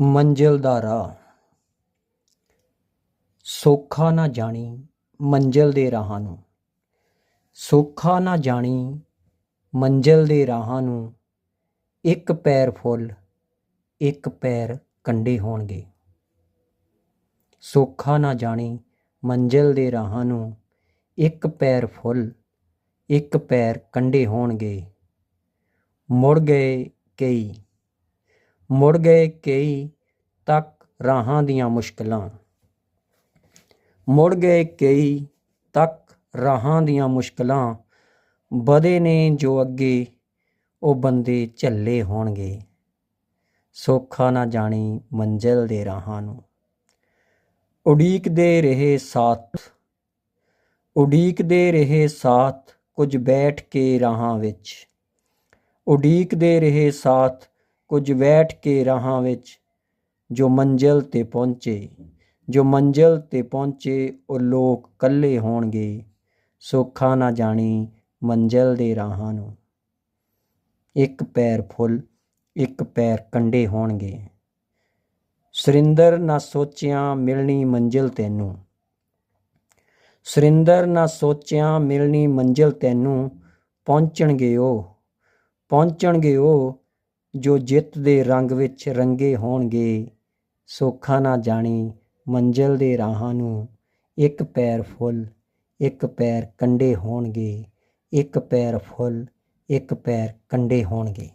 ਮੰਜ਼ਿਲ ਦਾ ਰਾਹ। ਸੌਖਾ ਨਾ ਜਾਣੀ ਮੰਜ਼ਿਲ ਦੇ ਰਾਹਾਂ ਨੂੰ। ਸੌਖਾ ਨਾ ਜਾਣੀ ਮੰਜ਼ਿਲ ਦੇ ਰਾਹਾਂ ਨੂੰ। ਇੱਕ ਪੈਰ ਫੁੱਲ, ਇੱਕ ਪੈਰ ਕੰਡੇ ਹੋਣਗੇ। ਸੌਖਾ ਨਾ ਜਾਣੀ ਮੰਜ਼ਿਲ ਦੇ ਰਾਹਾਂ ਨੂੰ। ਇੱਕ ਪੈਰ ਫੁੱਲ, ਇੱਕ ਪੈਰ ਕੰਡੇ ਹੋਣਗੇ। ਮੁੜ ਗਏ ਕਈ ਮੁੜ ਗਏ ਕਈ ਤੱਕ ਰਾਹਾਂ ਦੀਆਂ ਮੁਸ਼ਕਲਾਂ। ਮੁੜ ਗਏ ਕਈ ਤੱਕ ਰਾਹਾਂ ਦੀਆਂ ਮੁਸ਼ਕਲਾਂ। ਵਧੇ ਨੇ ਜੋ ਅੱਗੇ, ਉਹ ਬੰਦੇ ਝੱਲੇ ਹੋਣਗੇ। ਸੌਖਾ ਨਾ ਜਾਣੀ ਮੰਜ਼ਿਲ ਦੇ ਰਾਹਾਂ ਨੂੰ। ਉਡੀਕਦੇ ਰਹੇ ਸਾਥ, ਉਡੀਕਦੇ ਰਹੇ ਸਾਥ ਕੁਝ ਬੈਠ ਕੇ ਰਾਹਾਂ ਵਿੱਚ। ਉਡੀਕਦੇ ਰਹੇ ਸਾਥ ਕੁਝ ਬੈਠ ਕੇ ਰਾਹਾਂ ਵਿੱਚ, ਜੋ ਮੰਜ਼ਿਲ ਤੇ ਪਹੁੰਚੇ, ਜੋ ਮੰਜ਼ਿਲ ਤੇ ਪਹੁੰਚੇ, ਉਹ ਲੋਕ ਕੱਲੇ ਹੋਣਗੇ, ਸੌਖਾ ਨਾ ਜਾਣੀ ਮੰਜ਼ਿਲ ਦੇ ਰਾਹਾਂ ਨੂੰ। ਇੱਕ ਪੈਰ ਫੁੱਲ, ਇੱਕ ਪੈਰ ਕੰਡੇ ਹੋਣਗੇ। ਸੁਰਿੰਦਰ ਨਾ ਸੋਚਿਆ ਮਿਲਣੀ ਮੰਜ਼ਿਲ ਤੈਨੂੰ। ਸੁਰਿੰਦਰ ਨਾ ਸੋਚਿਆ ਮਿਲਣੀ ਮੰਜ਼ਿਲ ਤੈਨੂੰ। ਪਹੁੰਚਣਗੇ ਉਹ ਪਹੁੰਚਣਗੇ ਉਹ ਜੋ ਜਿੱਤ ਦੇ ਰੰਗ ਵਿੱਚ ਰੰਗੇ ਹੋਣਗੇ, ਸੌਖਾ ਨਾ ਜਾਣੀ ਮੰਜ਼ਿਲ ਦੇ ਰਾਹਾਂ ਨੂੰ। ਇੱਕ ਪੈਰ ਫੁੱਲ, ਇੱਕ ਪੈਰ ਕੰਡੇ ਹੋਣਗੇ। ਇੱਕ ਪੈਰ ਫੁੱਲ, ਇੱਕ ਪੈਰ ਕੰਡੇ ਹੋਣਗੇ।